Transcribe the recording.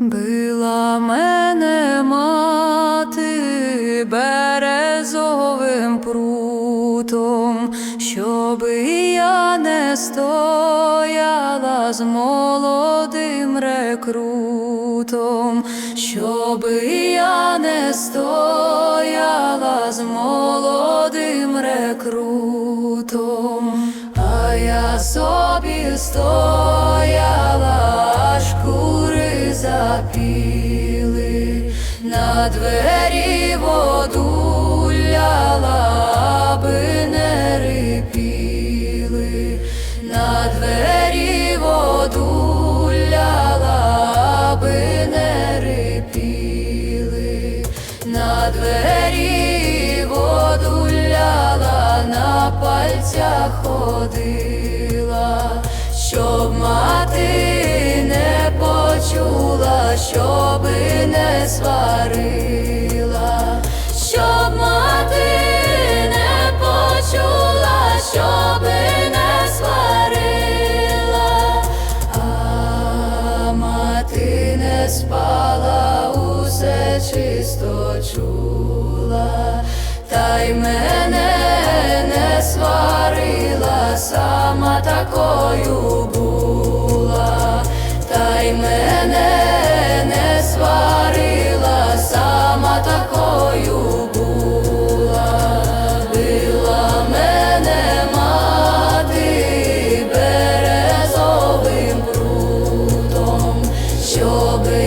Била мене мати березовим прутом, щоби я не стояла з молодим рекрутом, щоби я не стояла з молодим рекрутом, а я собі стояла, запіли, на двері воду ляла, не рипіли, на двері не рипіли, на двері воду на пальцях ходила, щоби не сварила, щоб мати не почула, щоби не сварила, а мати не спала, усе чисто чула, та й мене не сварила, сама такою Добре.